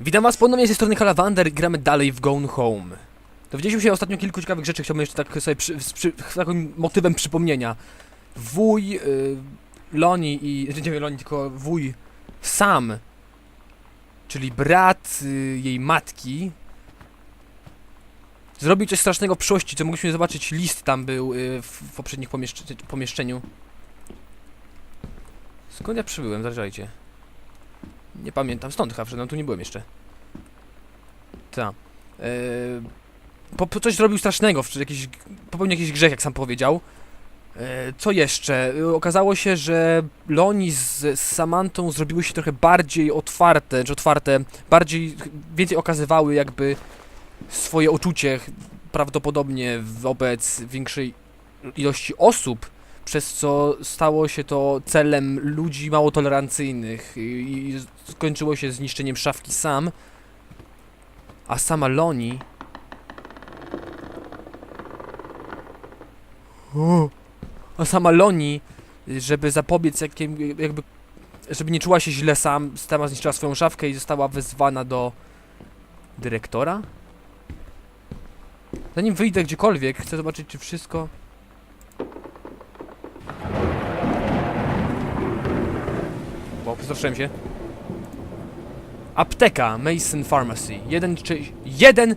Witam was ponownie z tej strony Kalawander i gramy dalej w Gone Home. Dowiedzieliśmy się ostatnio kilku ciekawych rzeczy, chciałbym jeszcze tak sobie przy, z przy, takim motywem przypomnienia. Wuj y, Loni i... znaczy Nie wiem Loni, tylko wuj Sam, czyli brat y, jej matki, zrobił coś strasznego w przyszłości, co mogliśmy zobaczyć, list tam był y, w, w pomieszcze, pomieszczeniu. Skąd ja przybyłem? Zależajcie. Nie pamiętam, stąd chyba wszedłem, tu nie byłem jeszcze. Ta. Yy, po, coś zrobił strasznego, w- jakiś, popełnił jakiś grzech, jak sam powiedział. Yy, co jeszcze? Yy, okazało się, że Loni z, z Samantą zrobiły się trochę bardziej otwarte, czy otwarte, bardziej, więcej okazywały jakby swoje uczucie, prawdopodobnie wobec większej ilości osób, przez co stało się to celem ludzi mało tolerancyjnych i, skończyło się zniszczeniem szafki sam, a sama Loni... A sama Loni, żeby zapobiec jakim, jakby, żeby nie czuła się źle sam, sama zniszczyła swoją szafkę i została wezwana do dyrektora? Zanim wyjdę gdziekolwiek, chcę zobaczyć, czy wszystko... Bo się. Apteka, Mason Pharmacy. Jeden czy... Jeden...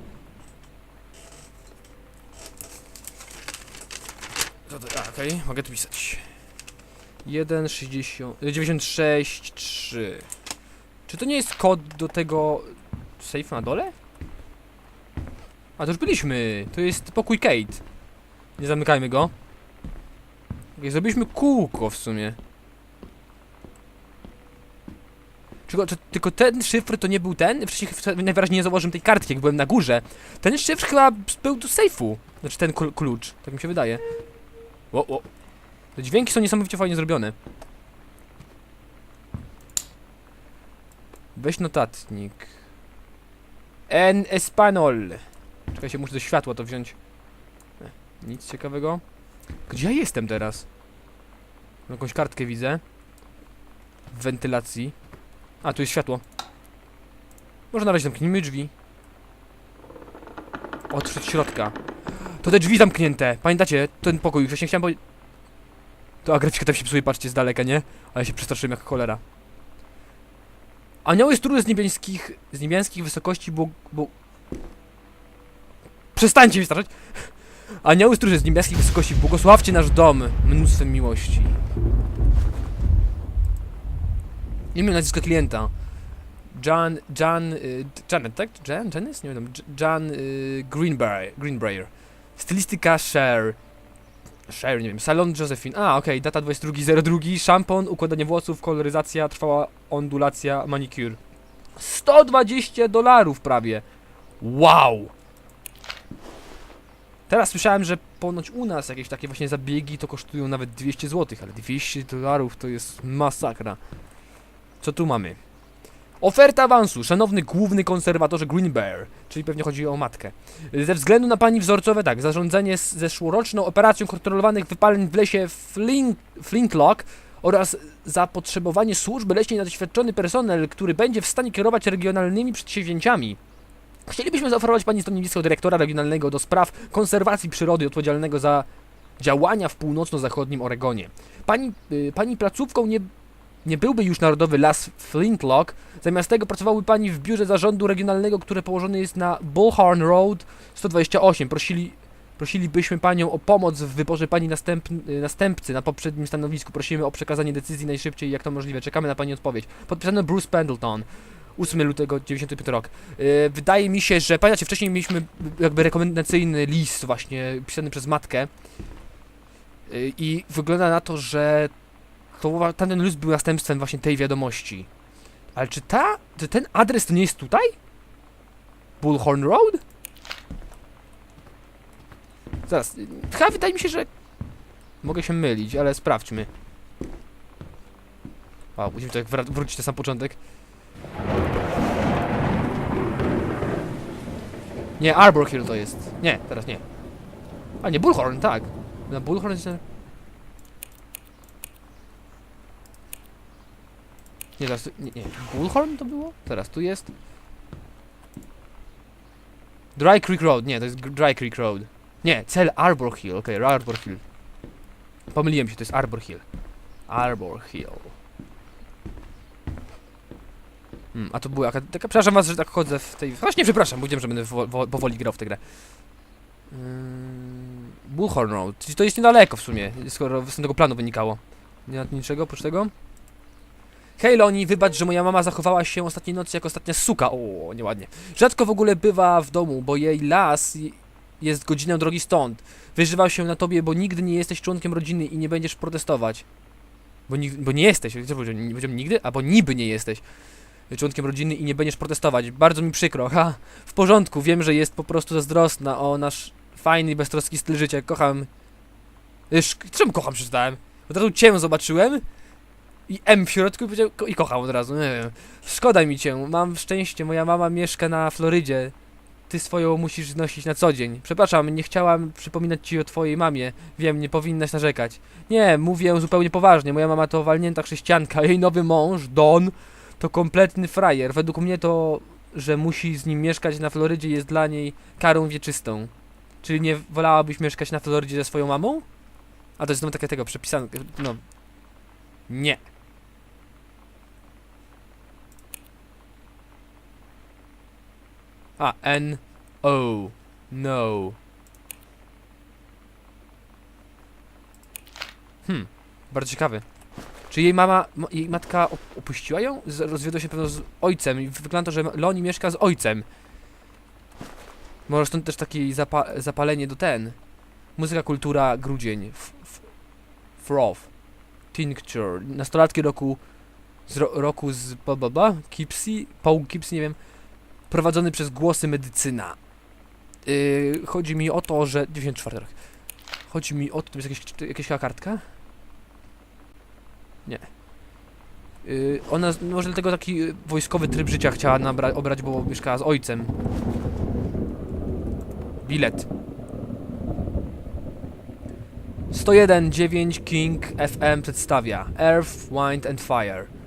To... A, okej, mogę tu pisać. 1, 60... 96, 3. Czy to nie jest kod do tego... Safe na dole? A to już byliśmy. To jest pokój Kate. Nie zamykajmy go. Okay, zrobiliśmy kółko w sumie. Tylko, czy, tylko ten szyfr to nie był ten? Wcześniej najwyraźniej nie założyłem tej kartki, jak byłem na górze. Ten szyfr chyba był do sejfu. Znaczy ten kl- klucz. Tak mi się wydaje. O, o. Te dźwięki są niesamowicie fajnie zrobione. Weź notatnik. En Espanol. Czekajcie, muszę do światła to wziąć. E, Nic ciekawego. Gdzie ja jestem teraz? Jakąś kartkę widzę. W wentylacji. A, tu jest światło. Może na razie zamknijmy drzwi. Odszedł środka. To te drzwi zamknięte. Pamiętacie? Ten pokój. Wcześniej chciałem powiedzieć... To a grafika tam się psuje, patrzcie, z daleka, nie? Ale się przestraszyłem jak cholera. Anioły struny z niebieskich, z niebieskich wysokości, bo, bo... Przestańcie mi straszać! Anioły stróże z niebieskich wysokości, błogosławcie nasz dom mnóstwem miłości. Imię nazwisko klienta. John, John, y, Janet, tak? Jan, Janice? Nie wiem, J- John y, Greenbrier. Stylistyka Share. Share, nie wiem, salon Josephine. A, okej, data 22.02, szampon, układanie włosów, koloryzacja, trwała ondulacja, manicure. 120 dolarów prawie. Wow! Teraz słyszałem, że ponoć u nas jakieś takie właśnie zabiegi to kosztują nawet 200 zł, ale 200 dolarów to jest masakra. Co tu mamy? Oferta awansu, szanowny główny konserwatorze Green Bear, czyli pewnie chodzi o matkę. Ze względu na pani wzorcowe, tak, zarządzanie zeszłoroczną operacją kontrolowanych wypaleń w lesie Flint, Flintlock oraz zapotrzebowanie służby leśnej na doświadczony personel, który będzie w stanie kierować regionalnymi przedsięwzięciami. Chcielibyśmy zaoferować pani stanowisko dyrektora regionalnego do spraw konserwacji przyrody odpowiedzialnego za działania w północno-zachodnim Oregonie. Pani, y, pani placówką nie, nie byłby już Narodowy Las Flintlock, zamiast tego pracowałby pani w biurze zarządu regionalnego, które położone jest na Bullhorn Road 128. Prosili, prosilibyśmy panią o pomoc w wyborze pani następ, y, następcy na poprzednim stanowisku. Prosimy o przekazanie decyzji najszybciej jak to możliwe. Czekamy na pani odpowiedź. Podpisano Bruce Pendleton. 8 lutego 95 rok. Yy, wydaje mi się, że pamiętacie, wcześniej mieliśmy jakby rekomendacyjny list właśnie pisany przez matkę yy, i wygląda na to, że to, tamten list był następstwem właśnie tej wiadomości. Ale czy ta, czy ten adres to nie jest tutaj? Bullhorn Road? Zaraz, chyba wydaje mi się, że mogę się mylić, ale sprawdźmy. Wow, musimy tak wra- wrócić na sam początek. Nie, Arbor Hill to jest. Nie, teraz nie. A nie, Bullhorn, tak. Na Bullhorn jest... Nie, teraz... Nie, nie. Bullhorn to było? Teraz, tu jest... Dry Creek Road, nie, to jest Dry Creek Road. Nie, cel Arbor Hill, okej, Arbor Hill. Pomyliłem się, to jest Arbor Hill. Arbor Hill. Hmm, a to była taka, przepraszam was, że tak chodzę w tej... Właśnie przepraszam, bo że będę wo, wo, powoli grał w tę grę. Mm, Bullhorn Road, czyli to jest niedaleko w sumie, skoro z tego planu wynikało. Nie ma niczego oprócz tego? Hej Loni, wybacz, że moja mama zachowała się ostatniej nocy jak ostatnia suka. O, nieładnie. Rzadko w ogóle bywa w domu, bo jej las jest godzinę drogi stąd. Wyżywał się na tobie, bo nigdy nie jesteś członkiem rodziny i nie będziesz protestować. Bo, bo nie jesteś, co powiedziałem, nigdy? Albo niby nie jesteś członkiem rodziny i nie będziesz protestować. Bardzo mi przykro, ha. W porządku, wiem, że jest po prostu zazdrosna o nasz fajny beztroski styl życia. Kocham... Czemu kocham przeczytałem? Od razu cię zobaczyłem i M w środku i, powiedział, i kocham od razu, nie wiem. Szkoda mi cię, mam szczęście, moja mama mieszka na Florydzie. Ty swoją musisz nosić na co dzień. Przepraszam, nie chciałam przypominać ci o twojej mamie. Wiem, nie powinnaś narzekać. Nie, mówię zupełnie poważnie. Moja mama to walnięta chrześcijanka, jej nowy mąż, Don, to kompletny frajer. Według mnie to, że musi z nim mieszkać na Florydzie jest dla niej karą wieczystą. Czyli nie wolałabyś mieszkać na Florydzie ze swoją mamą? A to jest znowu takie tego przepisane, no. Nie. A, N, O, no. Hmm, bardzo ciekawy. Czy jej mama, jej matka op- opuściła ją? Rozwiodła się pewno z ojcem i wygląda to, że Loni mieszka z ojcem. Może stąd też takie zapa zapalenie do ten. Muzyka, kultura, grudzień. Froth. Tincture. Nastolatki roku z ro roku z bla. Kipsy. Paul Kipsy, nie wiem. Prowadzony przez głosy medycyna. Yy, chodzi mi o to, że... 94 rok. Chodzi mi o to, to jest jakieś, jakaś kartka? Nie. Yy, ona, z- może dlatego taki y, wojskowy tryb życia chciała obrać, bo mieszkała z ojcem. Bilet. 101.9 King FM przedstawia Earth, Wind and Fire.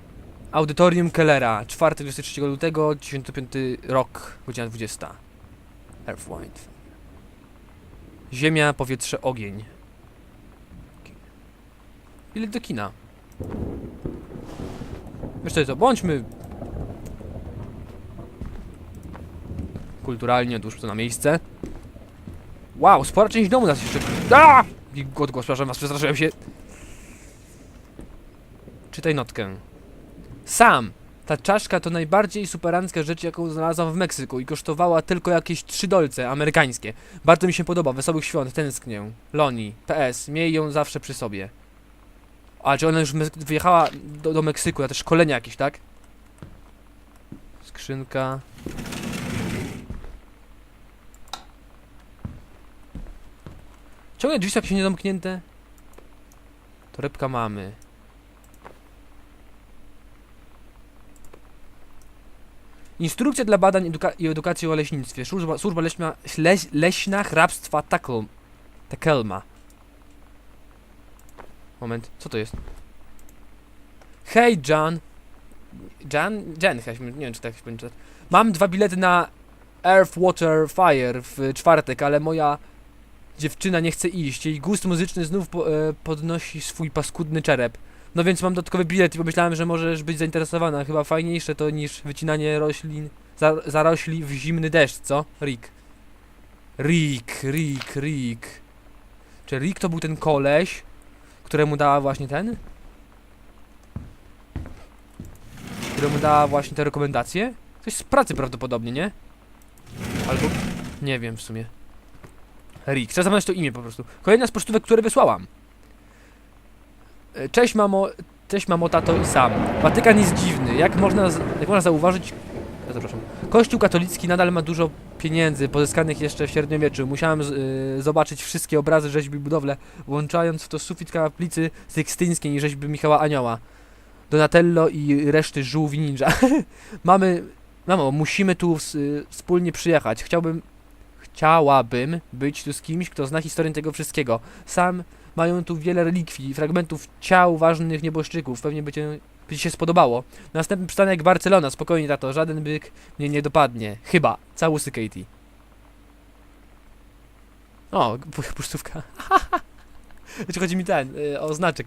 Audytorium Kellera, 4-23 lutego, 95 rok, godzina 20. Earth, Wind. Ziemia, powietrze, ogień. Bilet do kina. Wiesz co, bądźmy kulturalnie, odłóżmy to na miejsce. Wow, spora część domu nas jeszcze... Aaaa! Odgłos, przepraszam was, przestraszyłem się. Czytaj notkę. Sam. Ta czaszka to najbardziej superancka rzecz, jaką znalazłam w Meksyku i kosztowała tylko jakieś 3 dolce amerykańskie. Bardzo mi się podoba, wesołych świąt, tęsknię. Loni, PS, miej ją zawsze przy sobie. A, czy ona już wyjechała do, do Meksyku, na te szkolenia jakieś, tak? Skrzynka. Ciągle drzwi są jakieś niezamknięte. Torebka mamy. Instrukcja dla badań eduka i edukacji o leśnictwie. Służba, służba leśna, leś, leśna hrabstwa Takel, Takelma. Moment, co to jest? Hej, John. Jan? Jen, chyba nie wiem czy tak się będzie czytać. Mam dwa bilety na Earth, Water, Fire w czwartek, ale moja dziewczyna nie chce iść. Jej gust muzyczny znów po, e, podnosi swój paskudny czerep. No więc mam dodatkowy bilet i pomyślałem, że możesz być zainteresowana. Chyba fajniejsze to niż wycinanie roślin, za, zarośli w zimny deszcz, co? Rick. Rick, Rick, Rick. Czy Rick to był ten koleś, któremu dała właśnie ten? Któremu dała właśnie te rekomendacje? Coś z pracy prawdopodobnie, nie? Albo... Nie wiem w sumie. Rick. Trzeba zapamiętać to imię po prostu. Kolejna z pocztówek, które wysłałam. Cześć mamo, cześć mamo, tato i sam. Watykan jest dziwny. Jak można, jak można zauważyć... Zapraszam. Kościół katolicki nadal ma dużo pieniędzy pozyskanych jeszcze w średniowieczu. Musiałem y, zobaczyć wszystkie obrazy rzeźby i budowle, włączając w to sufit kaplicy sykstyńskiej i rzeźby Michała Anioła. Donatello i reszty żółwi ninja. Mamy... Mamo, musimy tu y, wspólnie przyjechać. Chciałbym... Chciałabym być tu z kimś, kto zna historię tego wszystkiego. Sam mają tu wiele relikwii, fragmentów ciał ważnych nieboszczyków. Pewnie by, cię, by ci się spodobało. Następny przystanek Barcelona. Spokojnie, tato. Żaden byk mnie nie dopadnie. Chyba. Całusy Katie. O, pu- puszczówka. Znaczy chodzi mi ten, y, o znaczek.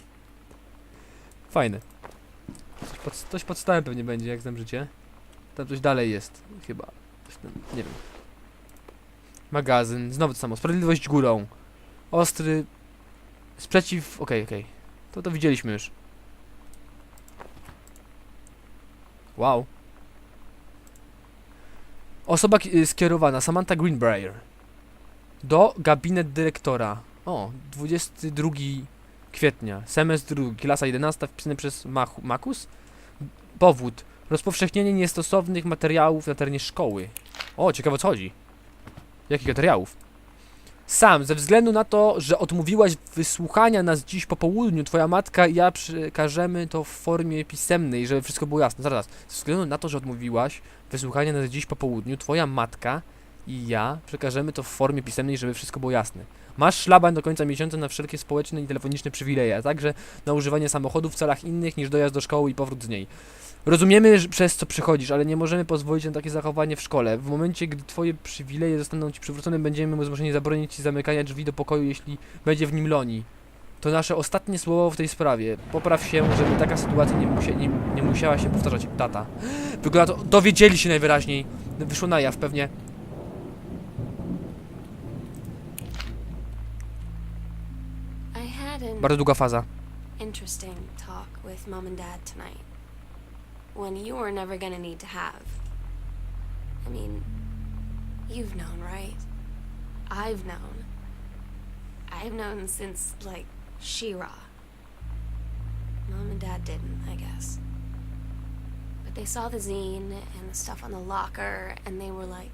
Fajne. Coś pod, coś pod pewnie będzie, jak znam życie. Tam coś dalej jest, chyba. Tam, nie wiem. Magazyn, znowu to samo. Sprawiedliwość górą. Ostry. Sprzeciw. Okej, okej. To to widzieliśmy już. Wow. Osoba y, skierowana, Samantha Greenbrier. Do gabinet dyrektora. O, 22 kwietnia. Semestr drugi, klasa 11, wpisany przez Machu, Makus. Powód. Rozpowszechnienie niestosownych materiałów na terenie szkoły. O, ciekawe co chodzi. Jakich materiałów? Sam, ze względu na to, że odmówiłaś wysłuchania nas dziś po południu, twoja matka i ja przekażemy to w formie pisemnej, żeby wszystko było jasne. Zaraz, ze względu na to, że odmówiłaś wysłuchania nas dziś po południu, twoja matka i ja przekażemy to w formie pisemnej, żeby wszystko było jasne. Masz szlaban do końca miesiąca na wszelkie społeczne i telefoniczne przywileje, a także na używanie samochodu w celach innych niż dojazd do szkoły i powrót z niej. Rozumiemy, że przez co przychodzisz, ale nie możemy pozwolić na takie zachowanie w szkole. W momencie, gdy twoje przywileje zostaną ci przywrócone, będziemy zmuszeni zabronić ci zamykania drzwi do pokoju, jeśli będzie w nim Loni. To nasze ostatnie słowo w tej sprawie. Popraw się, żeby taka sytuacja nie, musia, nie, nie musiała się powtarzać. Tata. Wygląda to... Dowiedzieli się najwyraźniej. Wyszło na jaw pewnie. Bardzo długa faza. interesting talk with mom and dad tonight. One you were never gonna need to have. I mean, you've known, right? I've known. I've known since, like, Shira. Mom and dad didn't, I guess. But they saw the zine and the stuff on the locker, and they were like,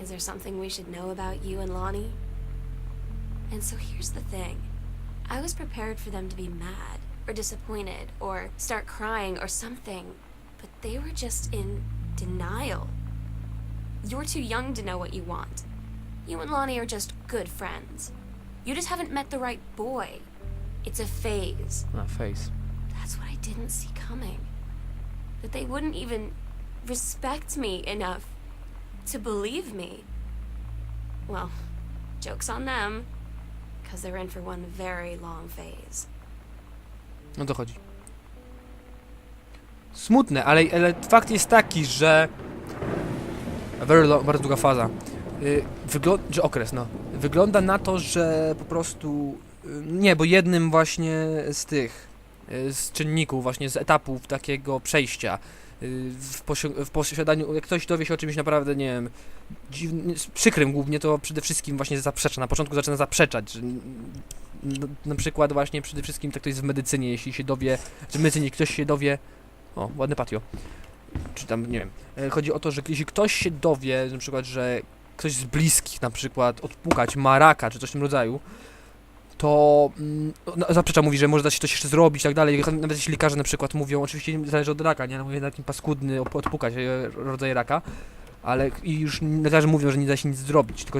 Is there something we should know about you and Lonnie? And so here's the thing. I was prepared for them to be mad or disappointed or start crying or something, they were just in denial. You're too young to know what you want. You and Lonnie are just good friends. You just haven't met the right boy. It's a phase. That phase. That's what I didn't see coming. That they wouldn't even respect me enough to believe me. Well, joke's on them, because they're in for one very long phase. No to chodzi. Smutne, ale, ale fakt jest taki, że. Very long, bardzo długa faza. Yy, wygląda, że okres, no. Wygląda na to, że po prostu. y, nie, bo jednym właśnie z tych. y, z czynników, właśnie z etapów takiego przejścia. y, W, posi- w posiadaniu, jak ktoś dowie się o czymś naprawdę, nie wiem, dziwnym, przykrym głównie, to przede wszystkim właśnie zaprzecza. Na początku zaczyna zaprzeczać, że na przykład właśnie przede wszystkim tak to jest w medycynie, jeśli się dowie, w medycynie ktoś się dowie, o, ładne patio, czy tam, nie wiem, e, chodzi o to, że jeśli ktoś się dowie, na przykład, że ktoś z bliskich na przykład odpukać ma raka, czy coś w tym rodzaju, to mm, no, zaprzecza, mówi, że może da się coś jeszcze zrobić i tak dalej, nawet jeśli lekarze na przykład mówią, oczywiście zależy od raka, nie, no mówię takim paskudny odpukać e, rodzaj raka, ale i już lekarze mówią, że nie da się nic zrobić, tylko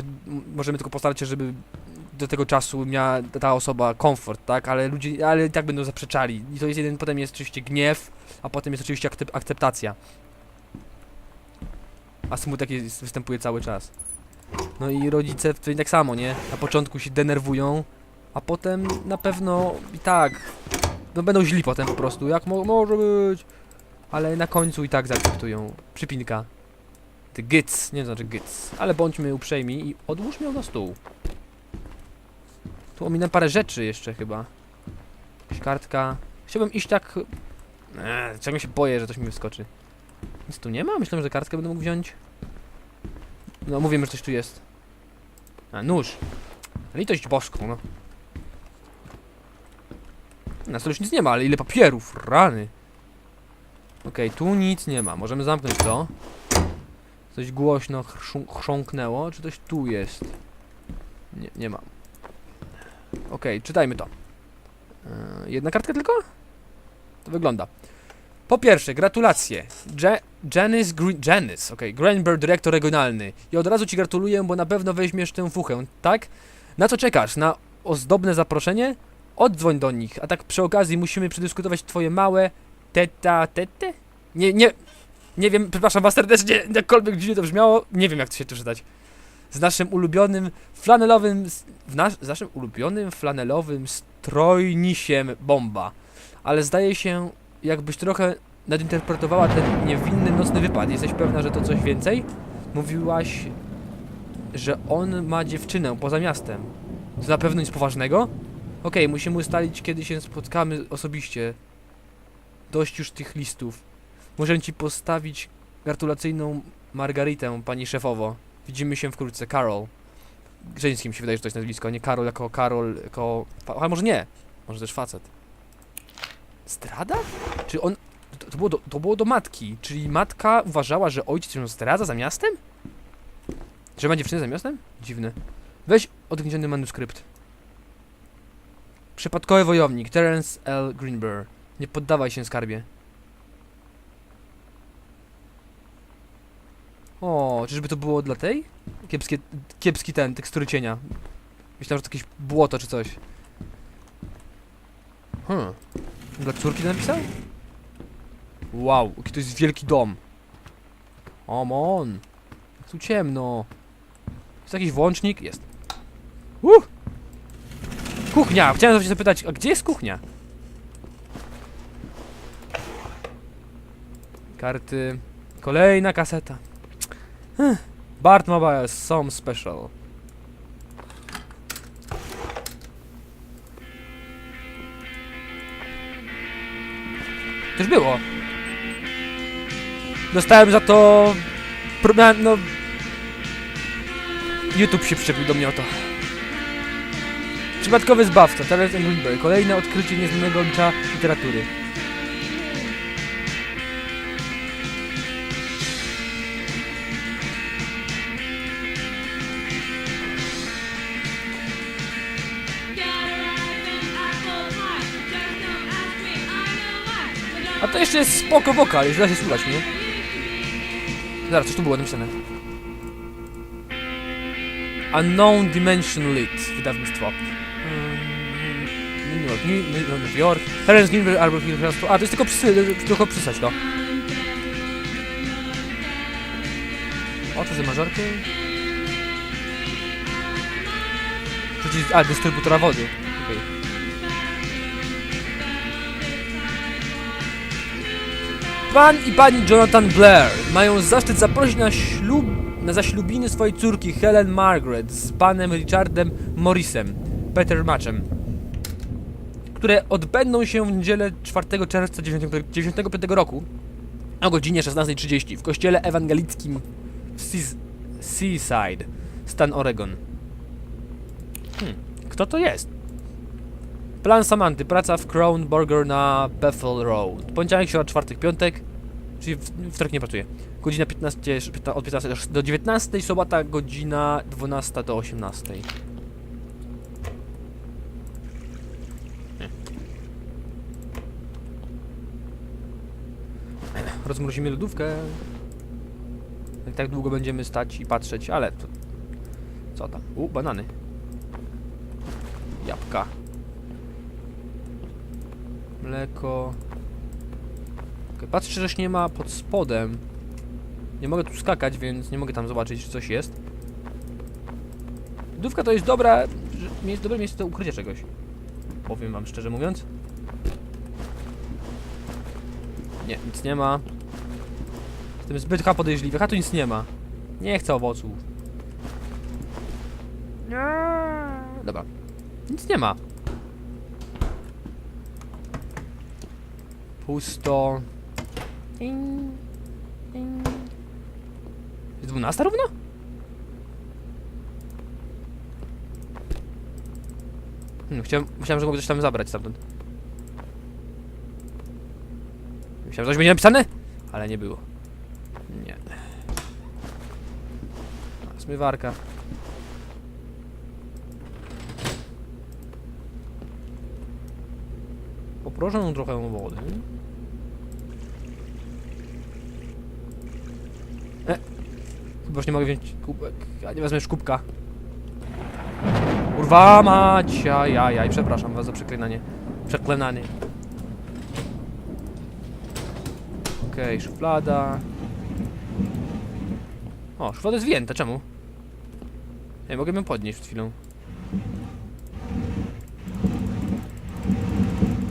możemy tylko postarać się, żeby do tego czasu miała ta osoba komfort, tak? Ale ludzie, ale i tak będą zaprzeczali. I to jest jeden, potem jest oczywiście gniew, a potem jest oczywiście akcep- akceptacja. A smutek jest, występuje cały czas. No i rodzice tutaj tak samo, nie? Na początku się denerwują, a potem na pewno i tak, no będą źli potem po prostu, jak mo może być. Ale na końcu i tak zaakceptują. Przypinka. Ty gyc, nie znaczy gyc. Ale bądźmy uprzejmi i odłóż ją na stół. Tu ominę parę rzeczy jeszcze chyba. Jakaś kartka. Chciałbym iść tak... Eee, się boję, że coś mi wyskoczy. Nic tu nie ma? Myślałem, że kartkę będę mógł wziąć. No, mówimy, że coś tu jest. A, nóż. Litość boską, no. Na stole już nic nie ma, ale ile papierów, rany. Okej, tu nic nie ma. Możemy zamknąć to. Coś głośno chrząk- chrząknęło. Czy coś tu jest? Nie, nie ma. Okej, czytajmy to. Yy, jedna kartka tylko? To wygląda. Po pierwsze, gratulacje. Je Janice Green... Janice, okej. Greenberg, dyrektor regionalny. I od razu ci gratuluję, bo na pewno weźmiesz tę fuchę, tak? Na co czekasz? Na ozdobne zaproszenie? Oddzwoń do nich, a tak przy okazji musimy przedyskutować twoje małe... Teta... Tete? Nie, nie... Nie wiem, przepraszam was serdecznie, jakkolwiek dziwnie to brzmiało, nie wiem jak to się tu czytać. Z naszym ulubionym flanelowym, w nasz, z naszym ulubionym flanelowym strojnisiem bomba. Ale zdaje się, jakbyś trochę nadinterpretowała ten niewinny nocny wypad. Jesteś pewna, że to coś więcej? Mówiłaś, że on ma dziewczynę poza miastem. To na pewno nic poważnego? Okej, musimy ustalić, kiedy się spotkamy osobiście. Dość już tych listów. Możemy ci postawić gratulacyjną margaritę, pani szefowo. Widzimy się wkrótce, Carol. Żeńskim się wydaje, że to jest nazwisko, nie Karol jako Karol, jako... Ale może nie. Może też facet. Zdrada? Czy on... To, było do, to było do matki, czyli matka uważała, że ojciec ją zdradza za miastem? Że ma dziewczynę za miastem? Dziwne. Weź odgniesiony manuskrypt. Przypadkowy wojownik, Terence L. Greenberg. Nie poddawaj się skarbie. Czyżby to było dla tej? Kiepskie, kiepski ten, tekstury cienia. Myślałem, że to jakieś błoto czy coś. Hmm. Dla córki to napisał? Wow, jaki to jest wielki dom. Come on. Jak tu ciemno. Jest jakiś włącznik? Jest. Uh! Kuchnia! Chciałem się zapytać, a gdzie jest kuchnia? Karty. Kolejna kaseta. Bart Mobile, some special. Już było. Dostałem za to... No... YouTube się przyczepił do mnie o to. Przypadkowy zbawca, Terence Greenberg. Kolejne odkrycie nieznanego oblicza literatury. Jeszcze jest spoko wokal, już da się słuchać, nie? Zaraz, coś tu było napisane. Unknown Dimension Lit, wydawnictwo. Mm, New York, New, New, York. Terence Greenberg, albo A, to jest tylko, przysy, tylko przysać to. O, to za mażorki. Przycisk, a, dystrybutora wody. Okej. Pan i pani Jonathan Blair mają zaszczyt zaprosić na ślub, na zaślubiny swojej córki Helen Margaret z panem Richardem Morrisem, Peter Matchem, które odbędą się w niedzielę 4 czerwca 1995 roku o godzinie 16.30 w kościele ewangelickim w Seas- Seaside, stan Oregon. Hmm, kto to jest? Plan Samanty, praca w Crown Burger na Bethel Road. Poniedziałek, środa, czwartek, piątek, czyli w, wtorek nie pracuję. Godzina 15, piętna- od 15 do- do 19, sobota godzina 12 do 18. Nie. Rozmrozimy lodówkę. Jak tak długo będziemy stać i patrzeć, ale to... Co tam? U, banany. Jabłka. Mleko. Okay, patrzę, że coś nie ma pod spodem. Nie mogę tu skakać, więc nie mogę tam zobaczyć, czy coś jest. Lodówka to jest dobra, jest dobre miejsce do ukrycia czegoś. Powiem wam szczerze mówiąc. Nie, nic nie ma. Jestem zbyt chyba podejrzliwy. A tu nic nie ma. Nie chcę owoców. Nie. Dobra. Nic nie ma. Pusto. Ding, ding. Jest 12 równo? Hmm, chciałem, myślałem, że mogę coś tam zabrać stamtąd. Myślałem, że coś będzie napisane, ale nie było. Nie. Zmywarka. Poproszę trochę wody. E. Chyba już nie mogę wziąć kubek. Ja nie wezmę już kubka. Kurwa mać, jaj, przepraszam was za przeklinanie. Przeklinanie. Okej, szuflada. O, szuflada jest wyjęta, czemu? Nie, mogę ją podnieść przed chwilą.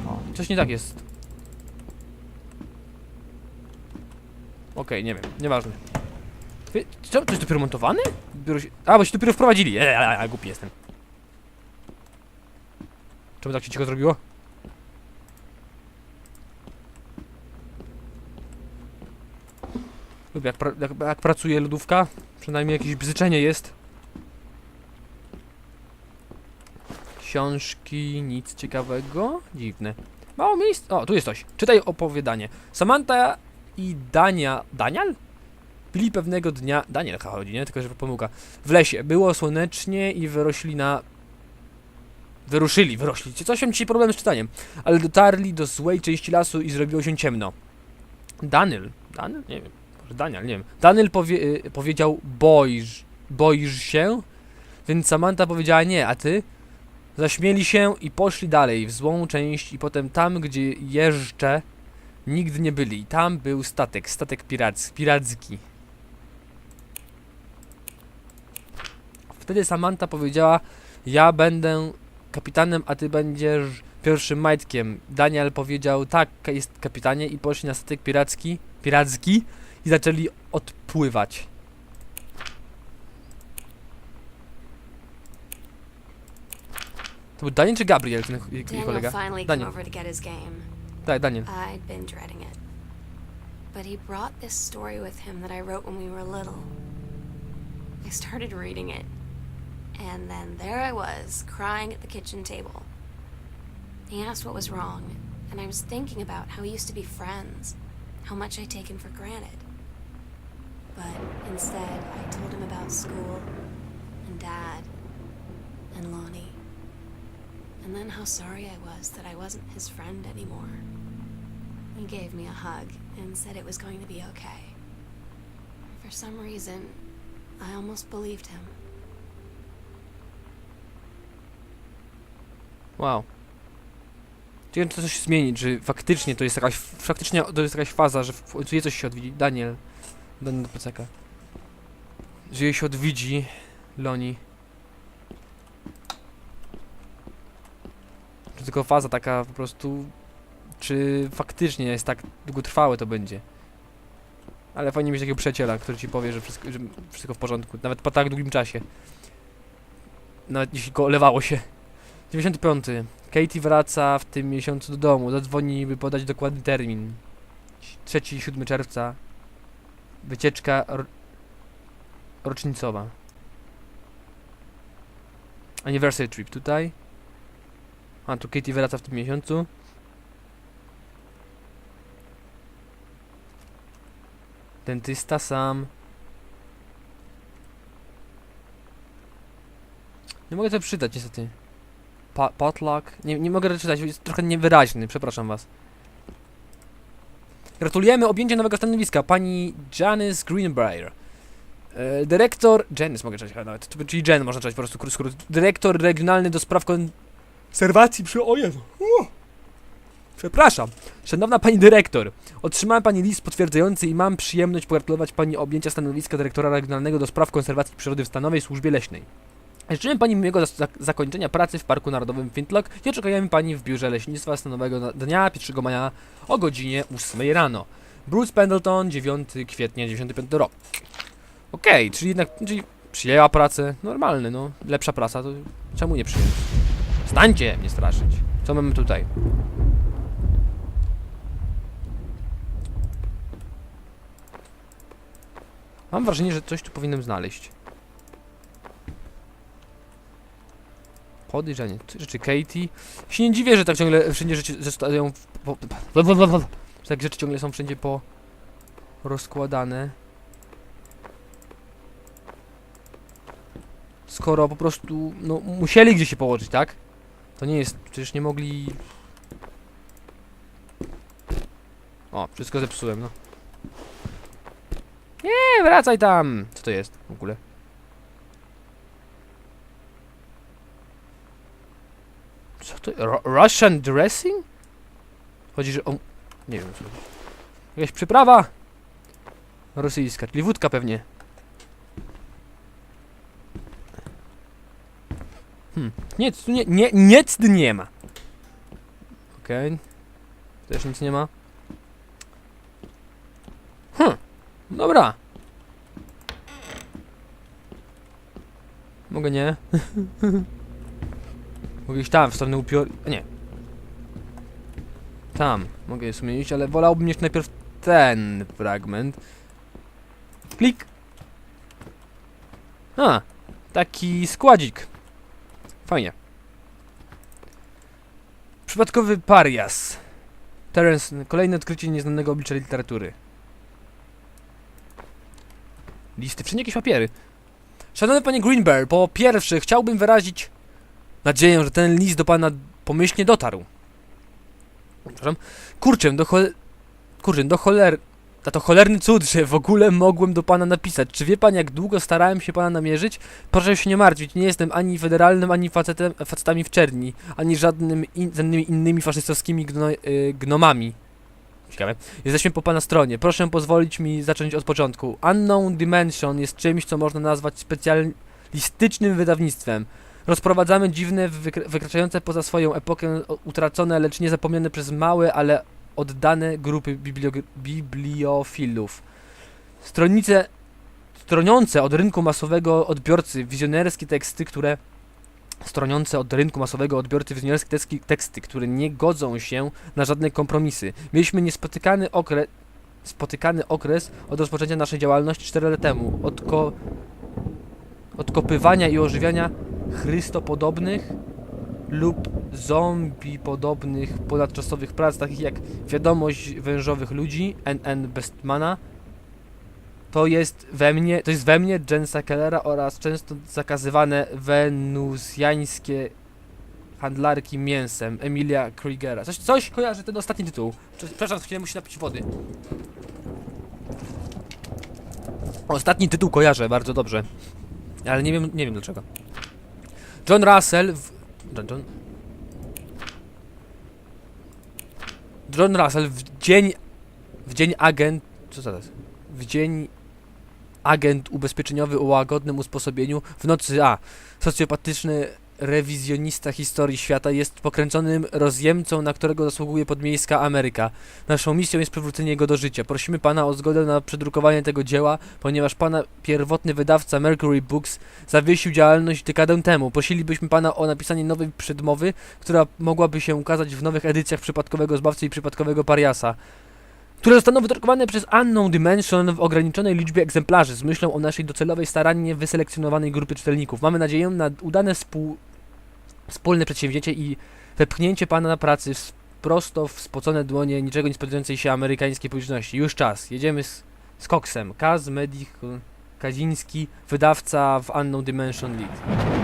O, coś nie tak jest. Okej, nie wiem, nieważne. Wy, co, to jest dopiero montowany? A, bo się dopiero wprowadzili. Eee, a, a, głupi jestem. Czemu tak się cicho zrobiło? Lubię jak, pra jak, jak pracuje lodówka. Przynajmniej jakieś bzyczenie jest. Książki, nic ciekawego. Dziwne. Mało miejsc. O, tu jest coś. Czytaj opowiadanie. Samantha i Dania. Daniel? Byli pewnego dnia. Daniel chyba chodzi, nie? Tylko, że pomyłka. W lesie. Było słonecznie i wyrośli na. Wyruszyli, wyrośli. Coś mam dzisiaj problem z czytaniem. Ale dotarli do złej części lasu i zrobiło się ciemno. Daniel. Daniel? Nie wiem. Może Daniel, nie wiem. Daniel powie, y, powiedział boisz, boisz się? Więc Samantha powiedziała nie, a ty? Zaśmieli się i poszli dalej w złą część i potem tam, gdzie jeszcze nigdy nie byli. Tam był statek, statek piracki. piracki. Wtedy Samantha powiedziała, ja będę kapitanem, a ty będziesz pierwszym majtkiem. Daniel powiedział, tak, jest kapitanie i poszli na statek piracki, piracki i zaczęli odpływać. To był Daniel czy Gabriel, ten ch- jej Daniel kolega? finally Daniel. came over to get his game. Tak, Daniel. Uh, I'd been dreading it. But he brought this story with him that I wrote when we were little. I started reading it, and then there I was, crying at the kitchen table. He asked what was wrong, and I was thinking about how we used to be friends, how much I'd taken for granted. But instead, I told him about school, and Dad, and Lonnie. And then how sorry I was that I wasn't his friend anymore. He gave me a hug and said it was going to be okay. For some reason, I almost believed him. Wow. Chciałem to coś zmienić, że faktycznie to jest jakaś, faktycznie to jest jakaś faza, że w końcu coś się odwiedzi. Daniel. Będę do plecaka. Że jej się odwiedzi Loni. Tylko faza taka po prostu, czy faktycznie jest tak długotrwałe to będzie. Ale fajnie mieć takiego przyjaciela, który ci powie, że wszystko, że wszystko w porządku, nawet po tak długim czasie. Nawet jeśli go olewało się. 95. Katie wraca w tym miesiącu do domu. Zadzwoni, by podać dokładny termin. 3-7 czerwca. Wycieczka ro rocznicowa. Anniversary trip tutaj. A tu Katie wraca w tym miesiącu. Dentysta sam. Nie mogę tego przeczytać niestety. Pa potluck. Nie, nie mogę przeczytać, jest trochę niewyraźny, przepraszam was. Gratulujemy objęcia nowego stanowiska, pani Janice Greenbrier. E, dyrektor... Janice mogę czytać chyba nawet, to- czyli Jen można czytać po prostu skrót. Dyrektor regionalny do spraw konserwacji przy... O. Przepraszam. Szanowna pani dyrektor, otrzymałem pani list potwierdzający i mam przyjemność pogratulować pani objęcia stanowiska dyrektora regionalnego do spraw konserwacji przyrody w Stanowej Służbie Leśnej. Życzymy Pani miłego zakończenia pracy w Parku Narodowym Fintlock i oczekujemy Pani w Biurze Leśnictwa Stanowego dnia 1 maja o godzinie 8 rano. Bruce Pendleton, 9 kwietnia 95 rok. Okej, czyli jednak, czyli przyjęła pracę, normalny, no, lepsza praca, to czemu nie przyjąć? Stańcie, mnie straszyć. Co mamy tutaj? Mam wrażenie, że coś tu powinienem znaleźć. Podejrzanie. Rzeczy Katie. Się nie dziwię, że tak ciągle wszędzie rzeczy zostają. w- Po, że tak rzeczy ciągle są wszędzie po rozkładane. Skoro po prostu, no, musieli gdzieś się położyć, tak? To nie jest, przecież nie mogli... O, wszystko zepsułem, no. Nie, wracaj tam! Co to jest w ogóle? Co to? Ru Russian dressing? Chodzi, że on... Nie wiem co. Jakaś przyprawa? Rosyjska, czyli wódka pewnie. Hmm. Nic, tu nie, nie, nic nie ma. Okej. Też nic nie ma. Hm. Dobra. Mogę nie. Mogę iść tam, w stronę upior... Nie. Tam. Mogę je iść, ale wolałbym mieć najpierw ten fragment. Klik. A, taki składzik. Fajnie. Przypadkowy parias. Terence, kolejne odkrycie nieznanego oblicza literatury. Listy, wszędzie jakieś papiery. Szanowny panie Greenberg, po pierwsze chciałbym wyrazić nadzieję, że ten list do pana pomyślnie dotarł. Przepraszam. Kurczę, do chol... Kurczę, do choler... A to cholerny cud, że w ogóle mogłem do pana napisać. Czy wie pan, jak długo starałem się pana namierzyć? Proszę się nie martwić, nie jestem ani federalnym, ani facetem, facetami w czerni, ani żadnym in, żadnymi innymi faszystowskimi gno, y, gnomami. Ciekawe. Jesteśmy po pana stronie. Proszę pozwolić mi zacząć od początku. Unknown Dimension jest czymś, co można nazwać specjalistycznym wydawnictwem. Rozprowadzamy dziwne, wykra wykraczające poza swoją epokę utracone, lecz niezapomniane przez małe, ale oddane grupy biblio bibliofilów. Stronice stroniące od rynku masowego odbiorcy wizjonerskie teksty, które stroniące od rynku masowego odbiorcy wizjonerskie teksty, które nie godzą się na żadne kompromisy. Mieliśmy niespotykany okres spotykany okres od rozpoczęcia naszej działalności 4 lata temu. Odko odkopywania i ożywiania chrystopodobnych lub zombie podobnych ponadczasowych prac, takich jak wiadomość wężowych ludzi N.N. Bestmana. To jest we mnie, to jest we mnie Jensa Kellera oraz często zakazywane wenuzjańskie handlarki mięsem Emilia Kriegera. Coś, coś kojarzy ten ostatni tytuł. Przepraszam, chwilę musi napić wody. Ostatni tytuł kojarzę bardzo dobrze. Ale nie wiem, nie wiem dlaczego. John Russell w... John, John... Russell w dzień... W dzień agent... Co zaraz? W dzień... Agent ubezpieczeniowy o łagodnym usposobieniu w nocy A. Socjopatyczny rewizjonista historii świata jest pokręconym rozjemcą, na którego zasługuje podmiejska Ameryka. Naszą misją jest przywrócenie go do życia. Prosimy pana o zgodę na przedrukowanie tego dzieła, ponieważ pana pierwotny wydawca Mercury Books zawiesił działalność dekadę temu. Prosilibyśmy pana o napisanie nowej przedmowy, która mogłaby się ukazać w nowych edycjach przypadkowego zbawcy i przypadkowego pariasa. Które zostaną wydrukowane przez Unknown Dimension w ograniczonej liczbie egzemplarzy z myślą o naszej docelowej, starannie wyselekcjonowanej grupie czytelników. Mamy nadzieję na udane współ... wspólne przedsięwzięcie i wepchnięcie pana na pracy prosto w spocone dłonie niczego nie spodziewającej się amerykańskiej publiczności. Już czas. Jedziemy z, z Coxem. Kaz, Medich, Kaziński, wydawca w Unknown Dimension Lead.